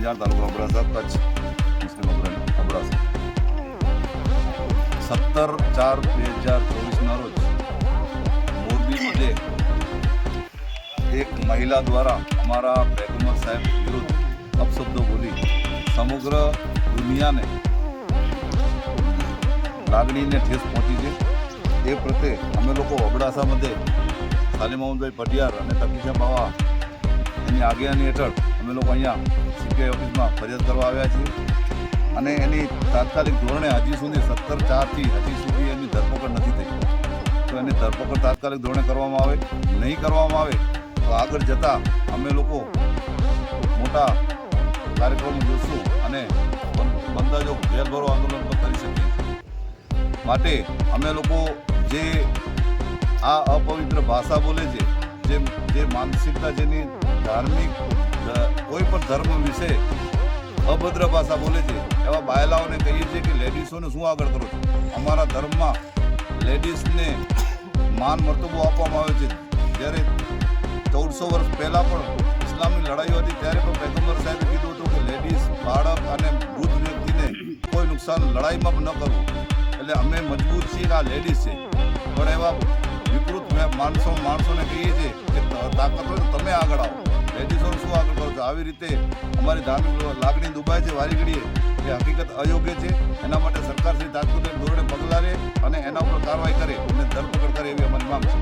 અંજાર તાલુકા અબડાસા કચ્છ મુસ્લિમ અબડાસા સત્તર ચાર બે હજાર ચોવીસના રોજ મોરબી મુદ્દે એક મહિલા દ્વારા અમારા પેગમ્બર સાહેબ વિરુદ્ધ અપશબ્દો બોલી સમગ્ર દુનિયાને લાગણીને ઠેસ પહોંચી છે એ પ્રત્યે અમે લોકો અબડાસા મધ્યે મોહમ્મદભાઈ પટિયાર અને તકીશા બાવા એની આગેવાની હેઠળ અમે લોકો અહીંયા સીપીઆઈ ઓફિસમાં ફરિયાદ કરવા આવ્યા છીએ. અને એની તાત્કાલિક ધોરણે હજી સુધી સત્તર ચારથી હજી સુધી એની ધરપકડ નથી થઈ. તો એની ધરપકડ તાત્કાલિક ધોરણે કરવામાં આવે, નહીં કરવામાં આવે, તો આગળ જતાં અમે લોકો મોટા કાર્યક્રમો જોશું અને બંદાજો બંધા આંદોલન પણ કરી શકીએ માટે અમે લોકો જે આ અપવિત્ર ભાષા બોલે છે જે જે માનસિકતા જેની ધાર્મિક કોઈ ધર્મ વિશે અભદ્ર ભાષા બોલે છે. એવા બાયલાઓને કહીએ છીએ કે લેડીઝોને શું આગળ કરો છો? અમારા ધર્મમાં લેડીઝને માન મર્તબો આપવામાં આવે છે. જ્યારે ચૌદસો વર્ષ પહેલાં પણ ઇસ્લામની લડાઈઓ હતી, ત્યારે પણ પેગમ્બર સાહેબે કીધું હતું કે લેડીઝ બાળક અને વૃદ્ધ વ્યક્તિને કોઈ નુકસાન લડાઈમાં પણ ન કરવું. એટલે અમે મજબૂત છીએ આ લેડીઝ છે. પણ એવા વિકૃત માણસો, માણસોને કહીએ છીએ કે તાકાત તમે આગળ આવો. આવી રીતે અમારી ધાર્મિક લાગણી દુભાય છે વારી ઘડીએ. એ હકીકત અયોગ્ય છે. એના માટે સરકાર શ્રી તાત્કાલિક ધોરણે પગલાં લે અને એના ઉપર કાર્યવાહી કરે અને ધરપકડ કરે એવી અમારી માંગ છે.